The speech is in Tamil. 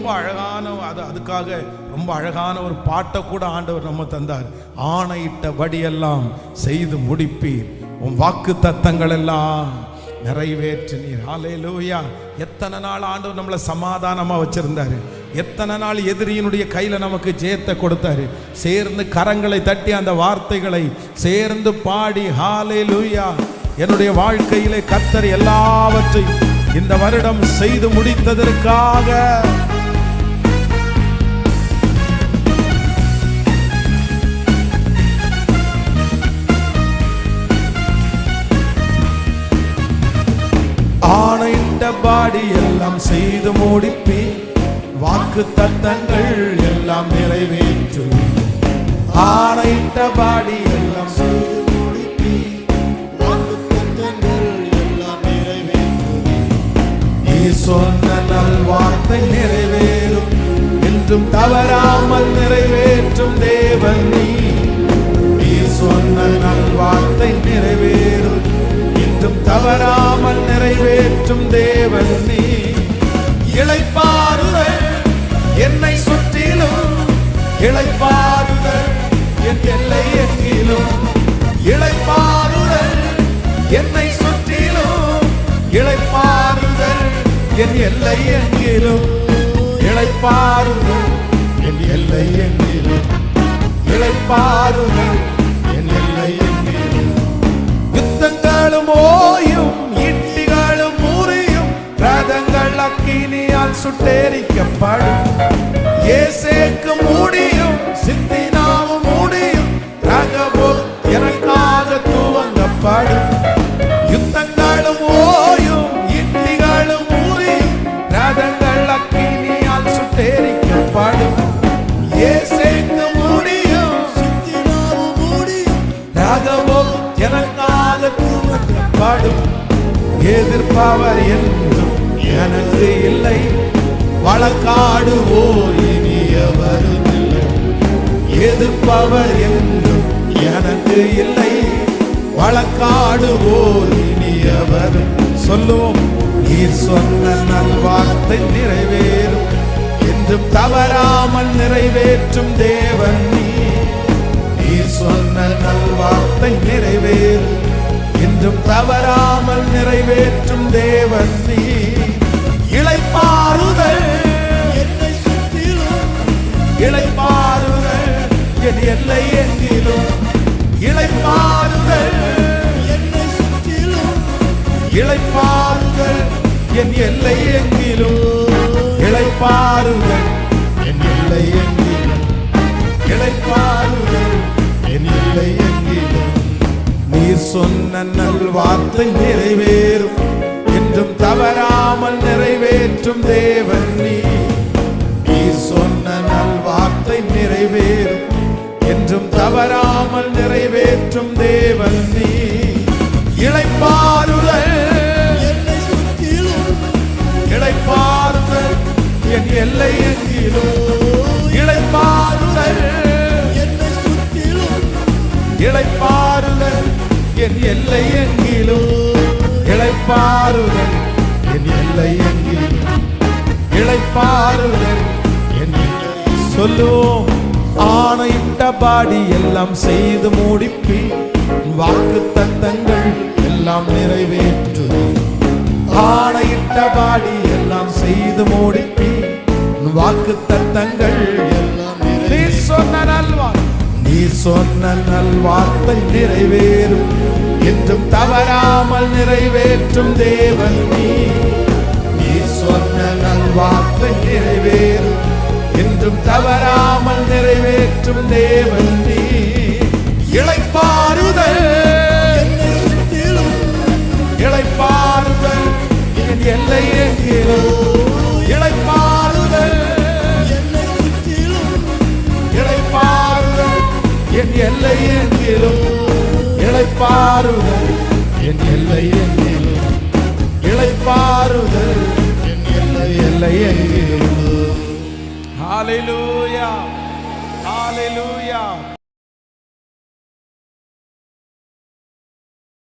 ரொம்ப அழகான அது அதுக்காக ரொம்ப அழகான ஒரு பாட்டை கூட ஆண்டவர் நம்ம தந்தார். ஆணையிட்டபடியெல்லாம் செய்து முடிப்பீர். உன் வாக்கு தத்தங்கள் எல்லாம் நிறைவேற்றினீர். லூயா எத்தனை நாள் ஆண்டவர் நம்மளை சமாதானமாக வச்சிருந்தாரு. எத்தனை நாள் எதிரியினுடைய கையில் நமக்கு ஜெயத்தை கொடுத்தாரு. சேர்ந்து கரங்களை தட்டி அந்த வார்த்தைகளை சேர்ந்து பாடி ஹாலே லூயா என்னுடைய வாழ்க்கையிலே கத்தர் எல்லாவற்றையும் இந்த வருடம் செய்து முடித்ததற்காக ஆணையிட்டபடி எல்லாம் செய்து முடிப்பி வாக்கு தத்தங்கள் எல்லாம் நிறைவேற்று ஆணையிட்டபடி எல்லாம் செய்து முடிப்பி வாக்குத்தத்தங்கள் எல்லாம் நிறைவேற்றுவீர். நீ சொன்ன நல் வார்த்தை நிறைவேறும் என்றும் தவறாமல் நிறைவேற்றும் தேவன் நீ நீ சொன்ன நல் வார்த்தை நிறைவேறும் என்றும் தவறாமல் நிறைவேற்றும் தேவன் எல்லை எங்கிலும் இழைப்பாருங்கள் என் எல்லை எங்கிலும் இழைப்பாருங்கள் என் எல்லை எங்கிலும் யுத்தங்களும் ஓயும் இட்டிகளும் முறியும் ரதங்கள் அக்கினியால் சுட்டேரிக்கப்படும். ஏசே பாடும். எதிர்ப்பவர் என்றும் எனக்கு இல்லை. வழக்காடுவோர் இனியவரும் இல்லை எதிர்ப்பவர் என்றும் எனக்கு இல்லை. வழக்காடுவோர் இனியவரும் சொல்லுவோம் நீர் சொன்ன நல்வார்த்தை நிறைவேறும். என்றும் தவறாமல் நிறைவேற்றும் தேவன் நீ. நீர் சொன்ன நல்வார்த்தை நிறைவேறும். என்றும் தவறாமல் நிறைவேற்றும் தேவன் நீ இளைப்பாறுதல் என்னை சுற்றிலும். இளைப்பாறுதல் என் எல்லை எங்கிலும் இளைப்பாறுதல் என்னை சுற்றிலும். இளைப்பாறுதல் என் எல்லை எங்கிலும் இளைப்பாறுதல் என் எல்லை எங்கிலும் சொன்ன நல் வார்த்தை நிறைவேறும். என்றும் தவறாமல் நிறைவேற்றும் தேவன் நீ. நீ சொன்ன நல் வார்த்தை நிறைவேறும். என்றும் தவறாமல் நிறைவேற்றும் என் எல்லை எங்கிலும் இழைப்பாருதல் என் எல்லை எங்கிலும் இழைப்பாருதல் என் சொல்லுவோம். ஆணையிட்டபாடி எல்லாம் செய்து முடிப்பி வாக்கு தத்தங்கள் எல்லாம் நிறைவேற்று. ஆணையிட்டபாடி எல்லாம் செய்து முடிப்பி வாக்கு தத்தங்கள் சொன்ன நல் வார்த்தை நிறைவேறும் என்றும் தவறாமல் நிறைவேற்றும் தேவன் நீ. நீ சொன்ன நல் வார்த்தை நிறைவேறும் என்றும் தவறாமல் நிறைவேற்றும் தேவன் நீ. இழைப்பாறுதல் எங்கிலும் இளைப்பாறுதல் என் எல்லை எங்கிலும் இளைப்பாறுதல் என் எல்லை எல்லை எங்கிலும் ஹalleluya ஹalleluya